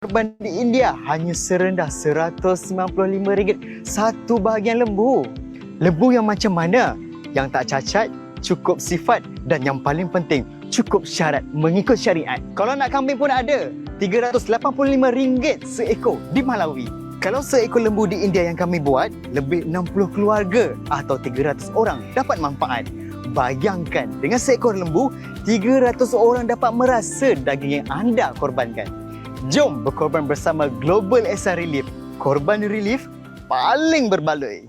korban di India hanya serendah RM195 satu bahagian lembu. Lembu yang macam mana? Yang tak cacat, cukup sifat dan yang paling penting, cukup syarat mengikut syariat. Kalau nak kambing pun ada. RM385 seekor di Malawi. Kalau seekor lembu di India yang kami buat, lebih 60 keluarga atau 300 orang dapat manfaat. Bayangkan dengan seekor lembu, 300 orang dapat merasa daging yang anda korbankan. Jom berkorban bersama Global SR Relief. Korban relief paling berbaloi.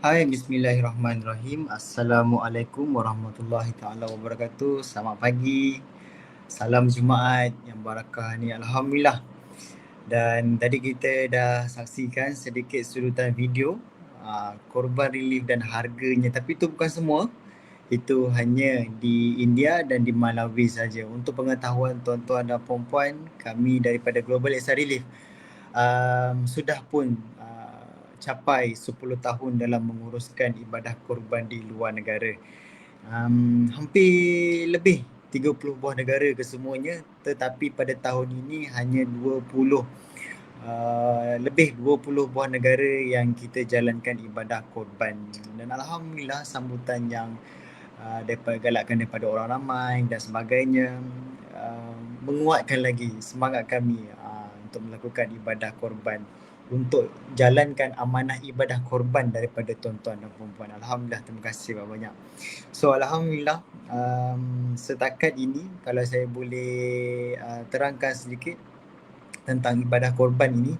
Hai, bismillahirrahmanirrahim. Assalamualaikum warahmatullahi taala wabarakatuh. Selamat pagi. Salam Jumaat yang barakah ni alhamdulillah. Dan tadi kita dah saksikan sedikit sudutan video uh, korban relief dan harganya tapi itu bukan semua itu hanya di India dan di Malawi saja. Untuk pengetahuan tuan-tuan dan puan-puan, kami daripada Global SR Relief um, sudah pun uh, capai 10 tahun dalam menguruskan ibadah korban di luar negara. Um, hampir lebih 30 buah negara kesemuanya tetapi pada tahun ini hanya 20 Uh, lebih 20 buah negara yang kita jalankan ibadah korban dan alhamdulillah sambutan yang uh, daripada galakkan daripada orang ramai dan sebagainya uh, menguatkan lagi semangat kami uh, untuk melakukan ibadah korban untuk jalankan amanah ibadah korban daripada tuan-tuan dan puan-puan. Alhamdulillah, terima kasih banyak-banyak. So, Alhamdulillah, um, setakat ini kalau saya boleh uh, terangkan sedikit tentang ibadah korban ini,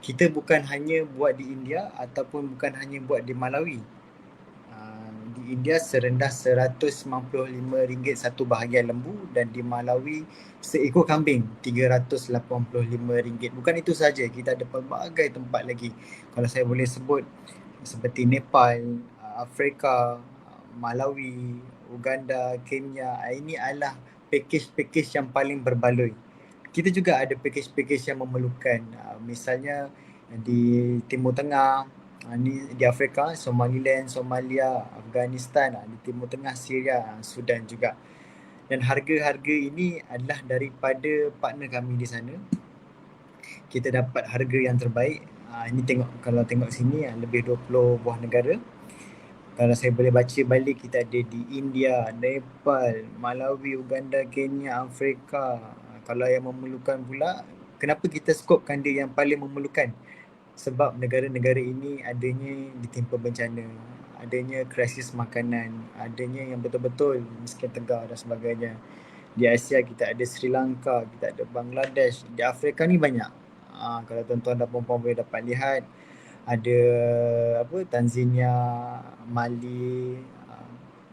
kita bukan hanya buat di India ataupun bukan hanya buat di Malawi. India serendah RM195 satu bahagian lembu dan di Malawi seekor kambing RM385. Bukan itu saja, kita ada pelbagai tempat lagi. Kalau saya boleh sebut seperti Nepal, Afrika, Malawi, Uganda, Kenya. Ini adalah package-package yang paling berbaloi. Kita juga ada package-package yang memerlukan. Misalnya di Timur Tengah, Ha, ni di Afrika, Somaliland, Somalia, Afghanistan, ha, di Timur Tengah, Syria, Sudan juga. Dan harga-harga ini adalah daripada partner kami di sana. Kita dapat harga yang terbaik. Ha, ini tengok kalau tengok sini lebih 20 buah negara. Kalau saya boleh baca balik kita ada di India, Nepal, Malawi, Uganda, Kenya, Afrika. Kalau yang memerlukan pula, kenapa kita skopkan dia yang paling memerlukan? Sebab negara-negara ini adanya ditimpa bencana, adanya krisis makanan, adanya yang betul-betul miskin tegar dan sebagainya. Di Asia kita ada Sri Lanka, kita ada Bangladesh, di Afrika ni banyak. Ha, kalau tuan-tuan dan puan-puan boleh dapat lihat ada apa Tanzania, Mali,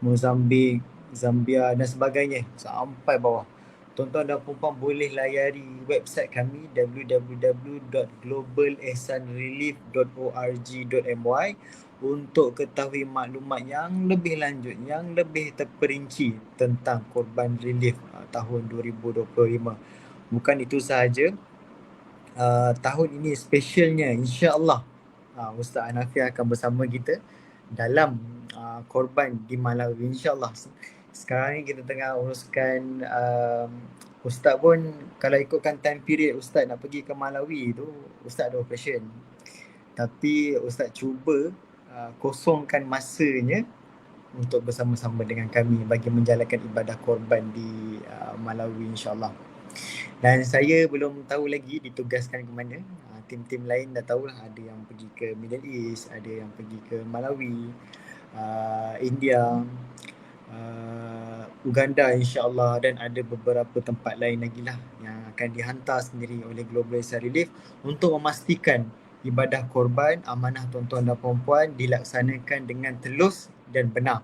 Mozambik, Zambia dan sebagainya sampai bawah tuan-tuan dan puan boleh layari website kami www.globalehsanrelief.org.my untuk ketahui maklumat yang lebih lanjut, yang lebih terperinci tentang korban relief uh, tahun 2025. Bukan itu sahaja, uh, tahun ini specialnya insya-Allah uh, Ustaz Hanafi akan bersama kita dalam uh, korban di Malawi insya-Allah sekarang ni kita tengah uruskan um, Ustaz pun kalau ikutkan time period Ustaz nak pergi ke Malawi tu Ustaz ada operation. Tapi Ustaz cuba uh, kosongkan masanya untuk bersama-sama dengan kami bagi menjalankan ibadah korban di uh, Malawi insyaAllah. Dan saya belum tahu lagi ditugaskan ke mana. Uh, tim-tim lain dah tahulah. Ada yang pergi ke Middle East ada yang pergi ke Malawi uh, India uh, Uganda insyaAllah dan ada beberapa tempat lain lagi lah yang akan dihantar sendiri oleh Global Islam Relief untuk memastikan ibadah korban amanah tuan-tuan dan puan dilaksanakan dengan telus dan benar.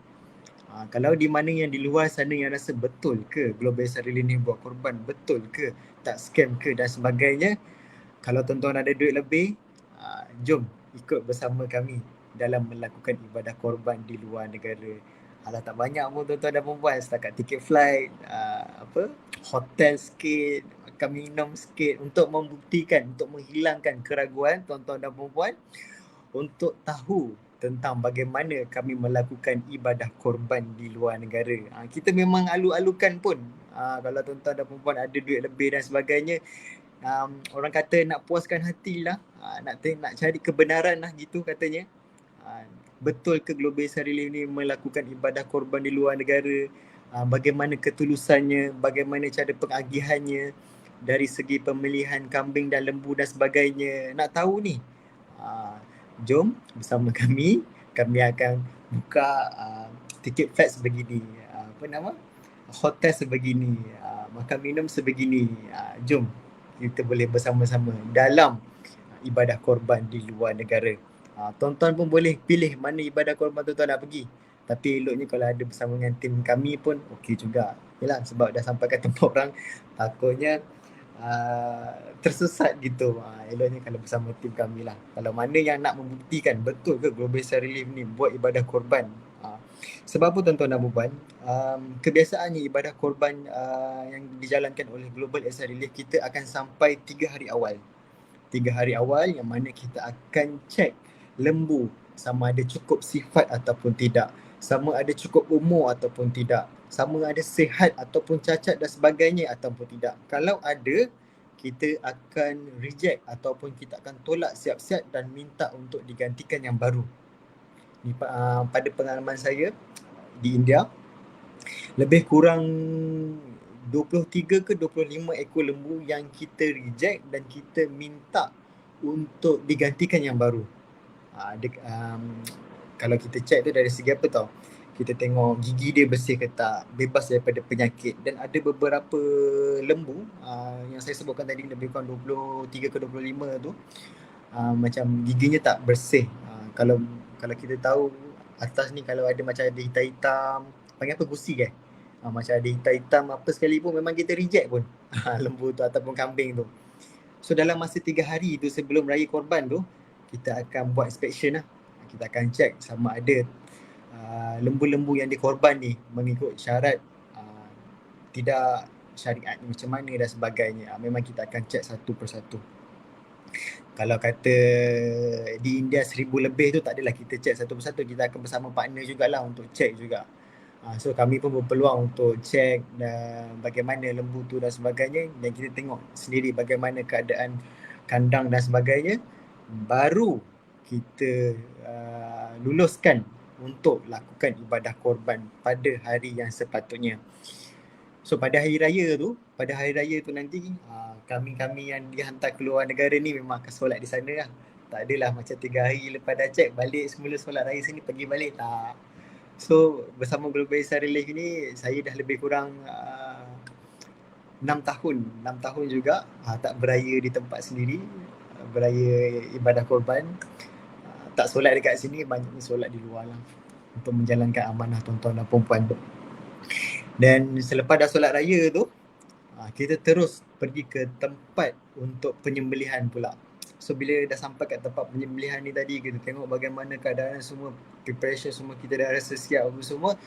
Uh, kalau di mana yang di luar sana yang rasa betul ke Global Islam Relief ni buat korban, betul ke, tak scam ke dan sebagainya. Kalau tuan-tuan ada duit lebih, uh, jom ikut bersama kami dalam melakukan ibadah korban di luar negara. Alah tak banyak pun tuan-tuan dan perempuan setakat tiket flight, uh, apa, hotel sikit, makan minum sikit untuk membuktikan, untuk menghilangkan keraguan tuan-tuan dan perempuan untuk tahu tentang bagaimana kami melakukan ibadah korban di luar negara. Ha, kita memang alu-alukan pun ha, kalau tuan-tuan dan perempuan ada duit lebih dan sebagainya um, orang kata nak puaskan hati lah, ha, nak, nak cari kebenaran lah gitu katanya. Ha, betul ke Global Relief ni melakukan ibadah korban di luar negara? Ha, bagaimana ketulusannya, bagaimana cara pengagihannya dari segi pemilihan kambing dan lembu dan sebagainya. Nak tahu ni? Ha, jom bersama kami. Kami akan buka uh, tiket flat sebegini uh, apa nama? Hotel sebegini. Uh, makan minum sebegini. Uh, jom kita boleh bersama-sama dalam ibadah korban di luar negara uh, tuan-tuan pun boleh pilih mana ibadah korban tuan-tuan nak pergi tapi eloknya kalau ada bersama dengan tim kami pun okey juga Yalah sebab dah sampai ke tempat orang takutnya uh, tersesat gitu. Uh, eloknya kalau bersama tim kami lah. Kalau mana yang nak membuktikan betul ke Global Star Relief ni buat ibadah korban. Uh, sebab apa tuan-tuan dan puan um, kebiasaannya ibadah korban uh, yang dijalankan oleh Global Star Relief kita akan sampai tiga hari awal. Tiga hari awal yang mana kita akan cek lembu sama ada cukup sifat ataupun tidak. Sama ada cukup umur ataupun tidak sama ada sehat ataupun cacat dan sebagainya ataupun tidak. Kalau ada, kita akan reject ataupun kita akan tolak siap-siap dan minta untuk digantikan yang baru. Ni, uh, pada pengalaman saya di India, lebih kurang 23 ke 25 ekor lembu yang kita reject dan kita minta untuk digantikan yang baru. Uh, de, um, kalau kita check tu dari segi apa tau? kita tengok gigi dia bersih ke tak, bebas daripada penyakit dan ada beberapa lembu uh, yang saya sebutkan tadi lebih kurang 23 ke 25 tu uh, macam giginya tak bersih. Uh, kalau kalau kita tahu atas ni kalau ada macam ada hitam-hitam, panggil apa gusi ke? Uh, macam ada hitam-hitam apa sekali pun memang kita reject pun lembu tu ataupun kambing tu. So dalam masa tiga hari tu sebelum raya korban tu kita akan buat inspection lah. Kita akan check sama ada uh, lembu-lembu yang dikorban ni mengikut syarat uh, tidak syariat ni macam mana dan sebagainya. Uh, memang kita akan cek satu persatu. Kalau kata di India seribu lebih tu tak adalah kita cek satu persatu kita akan bersama partner jugalah untuk cek juga. Uh, so kami pun berpeluang untuk cek dan bagaimana lembu tu dan sebagainya. Dan kita tengok sendiri bagaimana keadaan kandang dan sebagainya baru kita uh, luluskan untuk lakukan ibadah korban pada hari yang sepatutnya. So pada hari raya tu, pada hari raya tu nanti ah, kami-kami yang dihantar ke luar negara ni memang akan solat di sana lah. Tak adalah macam tiga hari lepas dah cek balik semula solat raya sini pergi balik tak. So bersama Global Isar Relief ni saya dah lebih kurang uh, tahun, enam tahun juga uh, tak beraya di tempat sendiri, uh, beraya ibadah korban. Tak solat dekat sini banyaknya solat di luar lah untuk menjalankan amanah tuan-tuan dan puan dan selepas dah solat raya tu ah, kita terus pergi ke tempat untuk penyembelihan pula. So bila dah sampai kat tempat penyembelihan ni tadi kita tengok bagaimana keadaan semua preparation semua kita dah rasa siap semua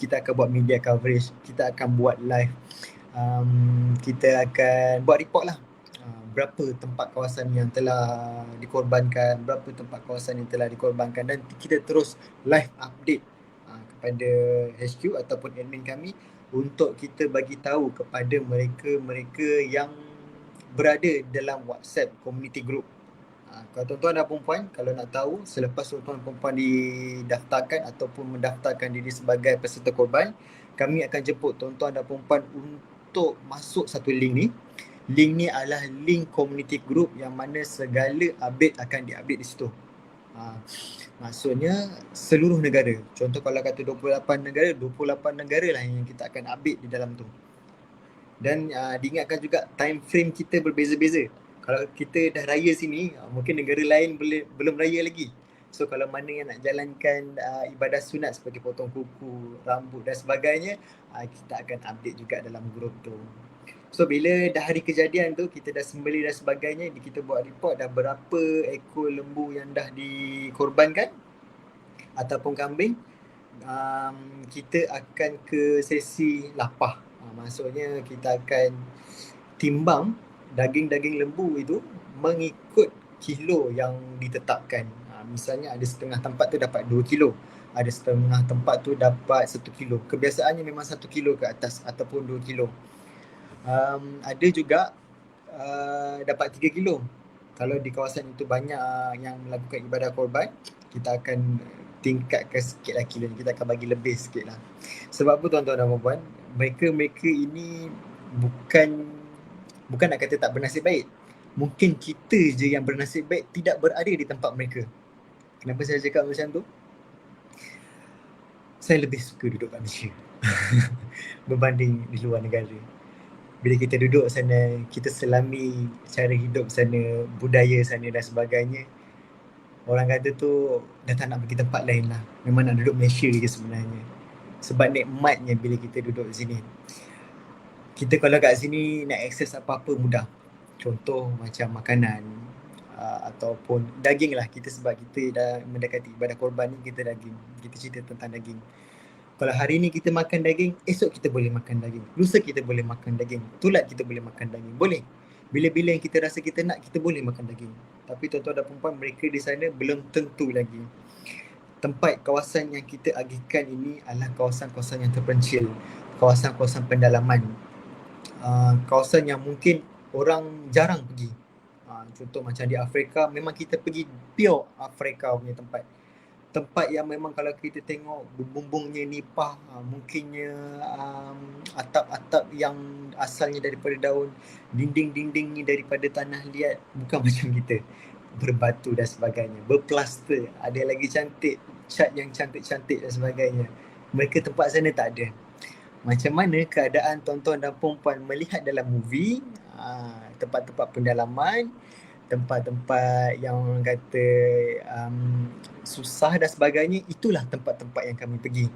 kita akan buat media coverage kita akan buat live. Um, kita akan buat report lah berapa tempat kawasan yang telah dikorbankan, berapa tempat kawasan yang telah dikorbankan dan kita terus live update uh, kepada HQ ataupun admin kami untuk kita bagi tahu kepada mereka-mereka yang berada dalam WhatsApp community group. Uh, kalau tuan-tuan dan puan kalau nak tahu selepas tuan-tuan dan puan didaftarkan ataupun mendaftarkan diri sebagai peserta korban, kami akan jemput tuan-tuan dan puan untuk masuk satu link ni link ni adalah link community group yang mana segala update akan diupdate di situ. Ha, maksudnya seluruh negara. Contoh kalau kata 28 negara, 28 negara lah yang kita akan update di dalam tu. Dan uh, diingatkan juga time frame kita berbeza-beza. Kalau kita dah raya sini, uh, mungkin negara lain belum raya lagi. So kalau mana yang nak jalankan uh, ibadah sunat seperti potong kuku, rambut dan sebagainya, uh, kita akan update juga dalam grup tu. So bila dah hari kejadian tu kita dah sembeli dan sebagainya kita buat report dah berapa ekor lembu yang dah dikorbankan ataupun kambing um, kita akan ke sesi lapah. Uh, maksudnya kita akan timbang daging-daging lembu itu mengikut kilo yang ditetapkan. Uh, misalnya ada setengah tempat tu dapat 2 kilo ada setengah tempat tu dapat 1 kilo kebiasaannya memang 1 kilo ke atas ataupun 2 kilo um, ada juga uh, dapat 3 kilo. Kalau di kawasan itu banyak yang melakukan ibadah korban kita akan tingkatkan sikit lah kilo ni kita akan bagi lebih sikit lah. Sebab apa tuan-tuan dan puan mereka-mereka ini bukan bukan nak kata tak bernasib baik. Mungkin kita je yang bernasib baik tidak berada di tempat mereka. Kenapa saya cakap macam tu? Saya lebih suka duduk kat Malaysia berbanding di luar negara bila kita duduk sana kita selami cara hidup sana budaya sana dan sebagainya orang kata tu dah tak nak pergi tempat lain lah. Memang nak duduk Malaysia je sebenarnya. Sebab nikmatnya bila kita duduk sini. Kita kalau kat sini nak akses apa-apa mudah. Contoh macam makanan uh, ataupun daging lah. Kita sebab kita dah mendekati ibadah korban ni kita daging. Kita cerita tentang daging. Kalau hari ni kita makan daging, esok kita boleh makan daging. Lusa kita boleh makan daging. Tulat kita boleh makan daging. Boleh. Bila-bila yang kita rasa kita nak kita boleh makan daging. Tapi tuan-tuan dan perempuan mereka di sana belum tentu lagi. Tempat kawasan yang kita agihkan ini adalah kawasan-kawasan yang terpencil. Kawasan-kawasan pendalaman. Uh, kawasan yang mungkin orang jarang pergi. Uh, contoh macam di Afrika memang kita pergi pure Afrika punya tempat tempat yang memang kalau kita tengok bumbungnya nipah uh, mungkinnya um, atap-atap yang asalnya daripada daun dinding-dinding ni daripada tanah liat bukan macam kita. Berbatu dan sebagainya berplaster. Ada lagi cantik cat yang cantik-cantik dan sebagainya. Mereka tempat sana tak ada. Macam mana keadaan tuan-tuan dan puan melihat dalam movie? Uh, tempat-tempat pendalaman tempat-tempat yang orang kata um, susah dan sebagainya itulah tempat-tempat yang kami pergi.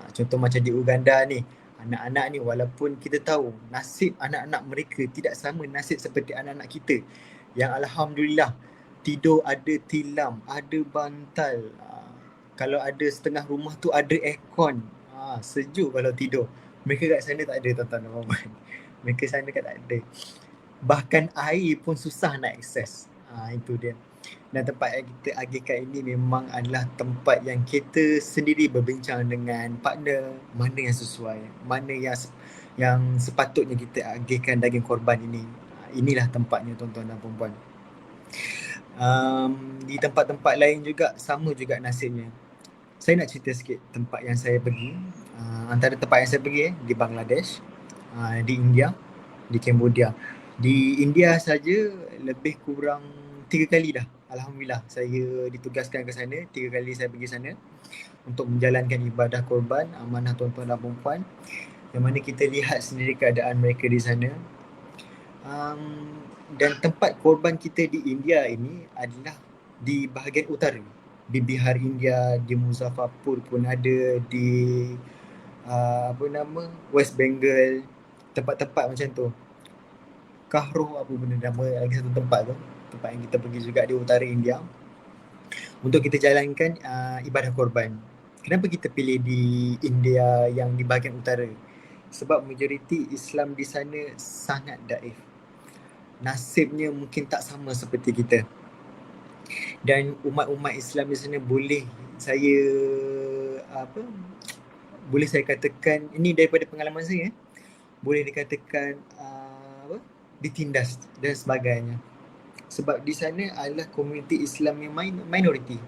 Uh, contoh macam di Uganda ni anak-anak ni walaupun kita tahu nasib anak-anak mereka tidak sama nasib seperti anak-anak kita yang Alhamdulillah tidur ada tilam, ada bantal uh, kalau ada setengah rumah tu ada aircon uh, sejuk kalau tidur. Mereka kat sana tak ada tuan-tuan mereka sana kan tak ada bahkan air pun susah nak akses. Ha, itu dia. Dan tempat yang kita agihkan ini memang adalah tempat yang kita sendiri berbincang dengan partner mana yang sesuai, mana yang yang sepatutnya kita agihkan daging korban ini. Ha, inilah tempatnya tuan-tuan dan puan-puan. Um, di tempat-tempat lain juga sama juga nasibnya. Saya nak cerita sikit tempat yang saya pergi. Uh, antara tempat yang saya pergi eh, di Bangladesh, uh, di India, di Cambodia di India saja lebih kurang tiga kali dah. Alhamdulillah saya ditugaskan ke sana. Tiga kali saya pergi sana untuk menjalankan ibadah korban amanah tuan-tuan dan perempuan yang mana kita lihat sendiri keadaan mereka di sana. Um, dan tempat korban kita di India ini adalah di bahagian utara. Di Bihar India di Muzaffarpur pun ada di uh, apa nama West Bengal tempat-tempat macam tu Kahruh apa benda nama lagi satu tempat tu. Tempat yang kita pergi juga di utara India. Untuk kita jalankan uh, ibadah korban. Kenapa kita pilih di India yang di bahagian utara? Sebab majoriti Islam di sana sangat daif. Nasibnya mungkin tak sama seperti kita. Dan umat-umat Islam di sana boleh saya apa boleh saya katakan ini daripada pengalaman saya boleh dikatakan uh, ditindas dan sebagainya. Sebab di sana adalah komuniti Islam yang minoriti.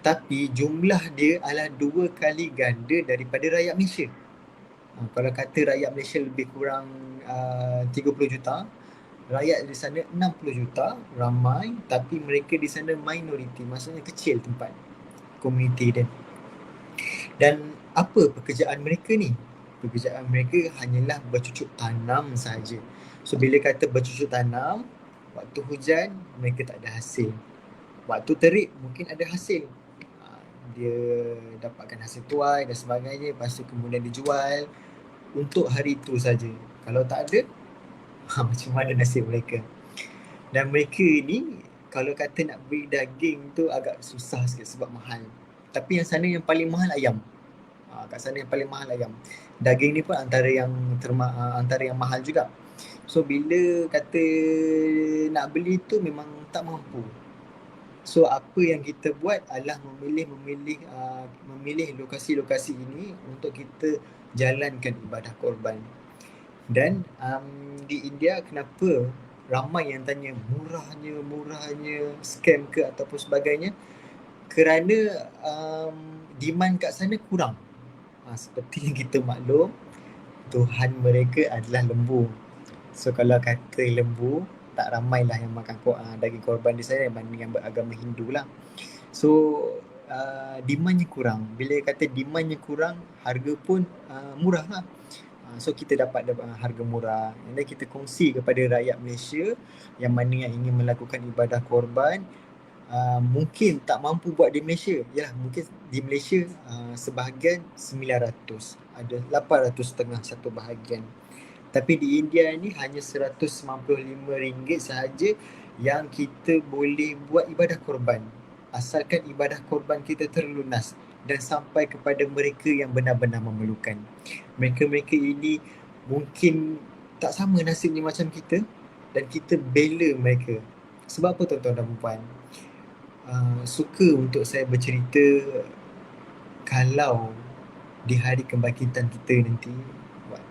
Tapi jumlah dia adalah dua kali ganda daripada rakyat Malaysia. Ha, kalau kata rakyat Malaysia lebih kurang uh, 30 juta, rakyat di sana 60 juta, ramai tapi mereka di sana minoriti, maksudnya kecil tempat komuniti dia. Dan apa pekerjaan mereka ni? Pekerjaan mereka hanyalah bercucuk tanam saja. So bila kata bercucuk tanam, waktu hujan mereka tak ada hasil. Waktu terik mungkin ada hasil. Ha, dia dapatkan hasil tuai dan sebagainya. Lepas tu kemudian dijual untuk hari itu saja. Kalau tak ada, ha, macam mana nasib mereka. Dan mereka ni kalau kata nak beli daging tu agak susah sikit sebab mahal. Tapi yang sana yang paling mahal ayam. Ha, kat sana yang paling mahal ayam. Daging ni pun antara yang terma- antara yang mahal juga. So bila kata nak beli tu memang tak mampu. So apa yang kita buat adalah memilih memilih uh, memilih lokasi-lokasi ini untuk kita jalankan ibadah korban. Dan um, di India kenapa ramai yang tanya murahnya murahnya scam ke ataupun sebagainya? Kerana um, demand kat sana kurang. Ha, seperti yang kita maklum Tuhan mereka adalah lembu. So kalau kata lembu tak ramailah yang makan uh, daging korban di sana dibanding yang beragama Hindu lah. So uh, demandnya kurang. Bila kata demandnya kurang, harga pun uh, murah lah. Uh, so kita dapat dapat harga murah. Dan kita kongsi kepada rakyat Malaysia yang mana yang ingin melakukan ibadah korban Uh, mungkin tak mampu buat di Malaysia. Yalah, mungkin di Malaysia uh, sebahagian 900. Ada 800 setengah satu bahagian. Tapi di India ni hanya RM195 sahaja yang kita boleh buat ibadah korban. Asalkan ibadah korban kita terlunas dan sampai kepada mereka yang benar-benar memerlukan. Mereka-mereka ini mungkin tak sama nasibnya macam kita dan kita bela mereka. Sebab apa tuan-tuan dan puan? Uh, suka untuk saya bercerita kalau di hari kebangkitan kita nanti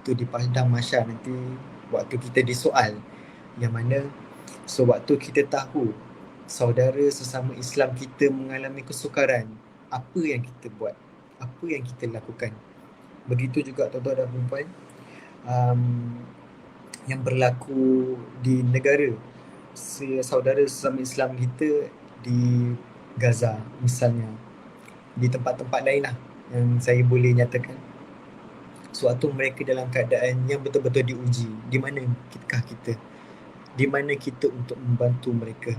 waktu di padang masyar nanti waktu kita disoal yang mana so waktu kita tahu saudara sesama Islam kita mengalami kesukaran apa yang kita buat? Apa yang kita lakukan? Begitu juga tuan-tuan dan puan um, yang berlaku di negara saudara sesama Islam kita di Gaza misalnya. Di tempat-tempat lain lah yang saya boleh nyatakan suatu mereka dalam keadaan yang betul-betul diuji. Di mana kitkah kita? Di mana kita untuk membantu mereka?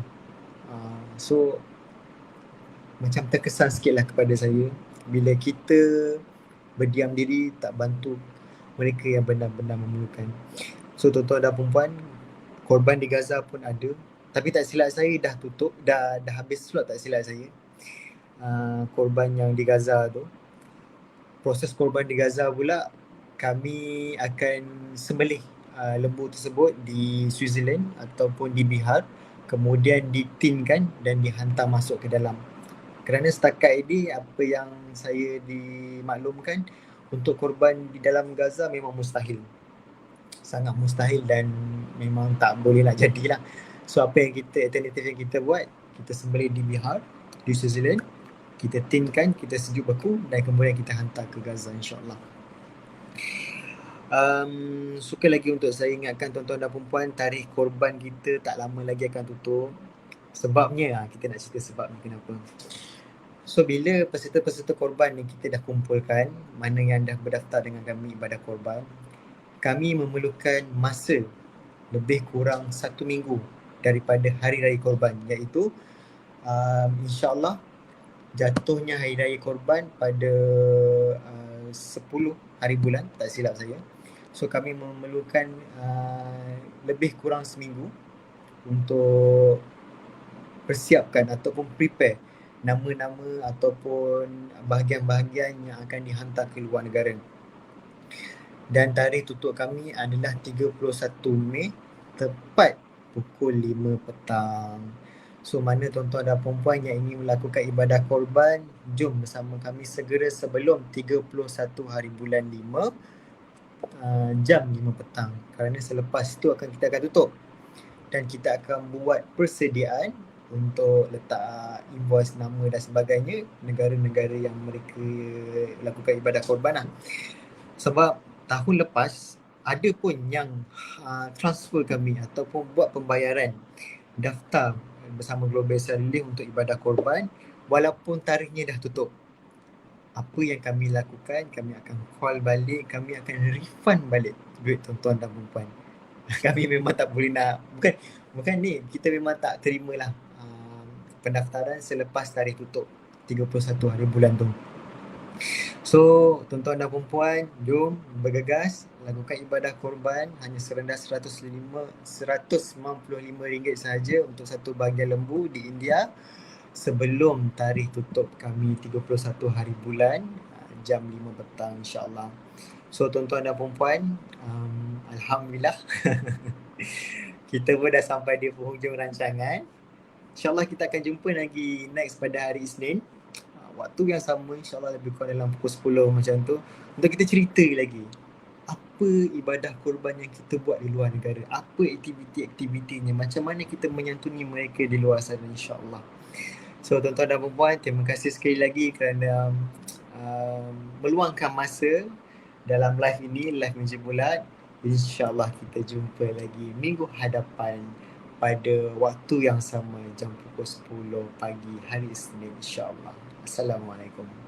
Uh, so macam terkesan sikit lah kepada saya bila kita berdiam diri tak bantu mereka yang benar-benar memerlukan. So tuan-tuan dan perempuan korban di Gaza pun ada. Tapi tak silap saya dah tutup dah dah habis slot tak silap saya. Uh, korban yang di Gaza tu. Proses korban di Gaza pula kami akan sembelih uh, lembu tersebut di Switzerland ataupun di Bihar kemudian ditinkan dan dihantar masuk ke dalam. Kerana setakat ini apa yang saya dimaklumkan untuk korban di dalam Gaza memang mustahil. Sangat mustahil dan memang tak boleh nak jadilah. So apa yang kita alternatif yang kita buat kita sembelih di Bihar di Switzerland. Kita tinkan kita sejuk beku dan kemudian kita hantar ke Gaza insyaAllah Um, suka lagi untuk saya ingatkan tuan-tuan dan perempuan tarikh korban kita tak lama lagi akan tutup. Sebabnya ah, kita nak cerita sebab kenapa. So bila peserta-peserta korban ni kita dah kumpulkan mana yang dah berdaftar dengan kami ibadah korban kami memerlukan masa lebih kurang satu minggu daripada hari raya korban iaitu um, insyaAllah jatuhnya hari raya korban pada uh, 10 hari bulan tak silap saya So kami memerlukan uh, lebih kurang seminggu untuk persiapkan ataupun prepare nama-nama ataupun bahagian-bahagian yang akan dihantar ke luar negara. Dan tarikh tutup kami adalah 31 Mei tepat pukul 5 petang. So mana tuan-tuan dan perempuan yang ingin melakukan ibadah korban, jom bersama kami segera sebelum 31 hari bulan 5 uh, jam 5 petang. Kerana selepas itu akan kita akan tutup. Dan kita akan buat persediaan untuk letak invoice nama dan sebagainya negara-negara yang mereka lakukan ibadah korban lah. Sebab tahun lepas ada pun yang uh, transfer kami ataupun buat pembayaran daftar bersama Global Relief untuk ibadah korban walaupun tarikhnya dah tutup apa yang kami lakukan, kami akan call balik, kami akan refund balik duit tuan-tuan dan perempuan. kami memang tak boleh nak, bukan bukan ni, kita memang tak terima lah uh, pendaftaran selepas tarikh tutup 31 hari bulan tu. So, tuan-tuan dan perempuan, jom bergegas lakukan ibadah korban hanya serendah 105 195 ringgit sahaja untuk satu bahagian lembu di India sebelum tarikh tutup kami 31 hari bulan uh, jam 5 petang insyaAllah. So tuan-tuan dan perempuan, um, Alhamdulillah kita pun dah sampai di penghujung rancangan. InsyaAllah kita akan jumpa lagi next pada hari Isnin. Ah, Waktu yang sama insyaAllah lebih kurang dalam pukul 10 macam tu. Untuk kita cerita lagi. Apa ibadah korban yang kita buat di luar negara? Apa aktiviti-aktivitinya? Macam mana kita menyantuni mereka di luar sana insyaAllah. So tuan-tuan dan puan terima kasih sekali lagi kerana um, meluangkan masa dalam live ini, live meja bulat. InsyaAllah kita jumpa lagi minggu hadapan pada waktu yang sama jam pukul 10 pagi hari Isnin insyaAllah. Assalamualaikum.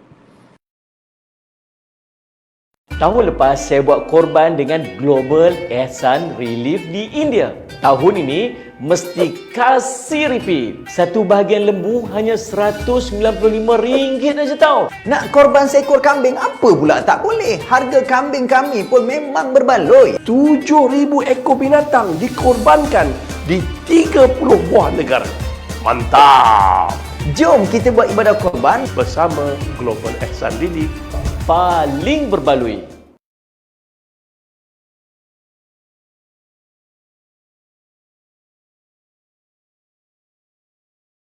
Tahun lepas saya buat korban dengan Global Ehsan Relief di India. Tahun ini mesti kasih repeat. Satu bahagian lembu hanya RM195 aja tau. Nak korban seekor kambing apa pula tak boleh? Harga kambing kami pun memang berbaloi. 7,000 ekor binatang dikorbankan di 30 buah negara. Mantap! Jom kita buat ibadah korban Bersama Global Ehsan Relief Paling berbaloi.